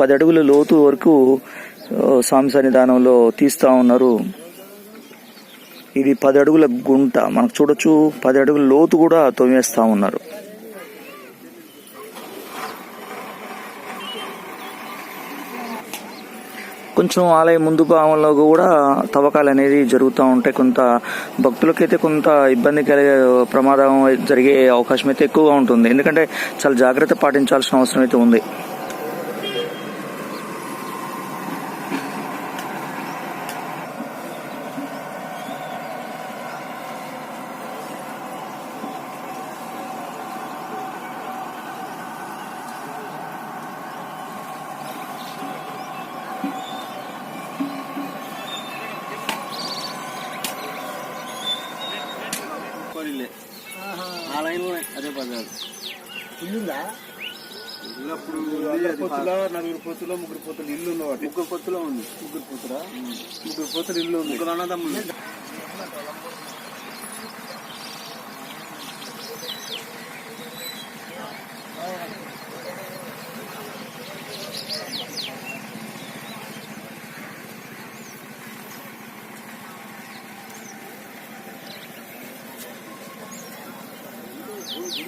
పది అడుగుల లోతు వరకు స్వామి సన్నిధానంలో తీస్తూ ఉన్నారు. ఇది పది అడుగుల గుంట. మనకు చూడొచ్చు పది అడుగుల లోతు కూడా తోమేస్తూ ఉన్నారు. కొంచెం ఆలయం ముందు భాగంలో కూడా తవ్వకాలు అనేది జరుగుతూ ఉంటాయి కొంత భక్తులకైతే కొంత ఇబ్బంది కలిగే ప్రమాదం జరిగే అవకాశం అయితే ఎక్కువగా ఉంటుంది. ఎందుకంటే చాలా జాగ్రత్త పాటించాల్సిన అవసరం అయితే ఉంది. కోరిలే ఆ లైన్లోనే అదే పదాలు ఇల్లుందా? ఇల్లు అప్పుడు పొత్తులో నలుగురు పొత్తులో ముగ్గురు పొత్తులు ఇల్లు ఒకటి ముగ్గురు పొత్తులో ఉంది. ముగ్గురు పొత్తురా ముగ్గురు పొత్తులు ఇల్లు ఉంది. ముగ్గురు అన్నదమ్ములు. Thank you.